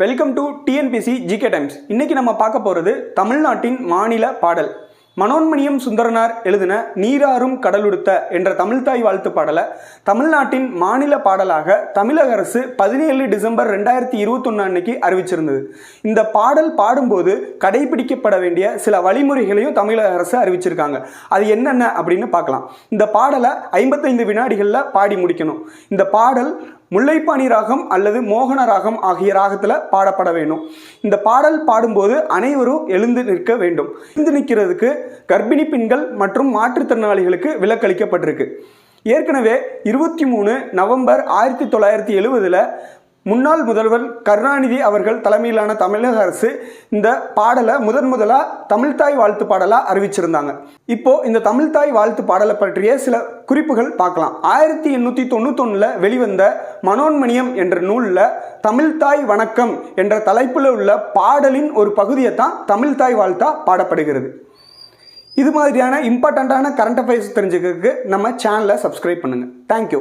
Welcome to TNPSC GK times இன்னைக்கு நம்ம பார்க்க போகிறது தமிழ்நாட்டின் மாநில பாடல். மனோன்மணியம் சுந்தரனார் எழுதின நீராறும் கடலுடுத்த என்ற தமிழ்தாய் வாழ்த்து பாடலை தமிழ்நாட்டின் மாநில பாடலாக தமிழக அரசு பதினேழு டிசம்பர் ரெண்டாயிரத்தி இருபத்தொன்னு அன்னைக்கு அறிவிச்சிருந்தது. இந்த பாடல் பாடும்போது கடைபிடிக்கப்பட வேண்டிய சில வழிமுறைகளையும் தமிழக அரசு அறிவிச்சிருக்காங்க. அது என்னென்ன அப்படின்னு பார்க்கலாம். இந்த பாடலை ஐம்பத்தைந்து வினாடிகளில் பாடி முடிக்கணும். இந்த பாடல் முல்லைப்பாணி ராகம் அல்லது மோகன ராகம் ஆகிய ராகத்தில் பாடப்பட வேண்டும். இந்த பாடல் பாடும்போது அனைவரும் எழுந்து நிற்க வேண்டும். எழுந்து நிற்கிறதுக்கு கர்ப்பிணி பெண்கள் மற்றும் மாற்றுத்திறனாளிகளுக்கு விலக்களிக்கப்பட்டிருக்கு. ஏற்கனவே இருபத்தி மூணு நவம்பர் ஆயிரத்தி தொள்ளாயிரத்தி எழுபதில் முன்னாள் முதல்வர் கருணாநிதி அவர்கள் தலைமையிலான தமிழக அரசு இந்த பாடலை முதன் முதலாக தமிழ்தாய் வாழ்த்து பாடலாக அறிவிச்சிருந்தாங்க. இப்போ இந்த தமிழ்தாய் வாழ்த்து பாடலை பற்றிய சில குறிப்புகள் பார்க்கலாம். ஆயிரத்தி எண்ணூற்றி தொண்ணூத்தொன்னில் வெளிவந்த மனோன்மணியம் என்ற நூலில் தமிழ்தாய் வணக்கம் என்ற தலைப்பில் உள்ள பாடலின் ஒரு பகுதியை தான் தமிழ்தாய் வாழ்த்தா பாடப்படுகிறது. இது மாதிரியான இம்பார்ட்டண்ட்டான கரண்ட் அஃபேர்ஸ் தெரிஞ்சுக்கிறதுக்கு நம்ம சேனலை சப்ஸ்கிரைப் பண்ணுங்கள் தேங்க்யூ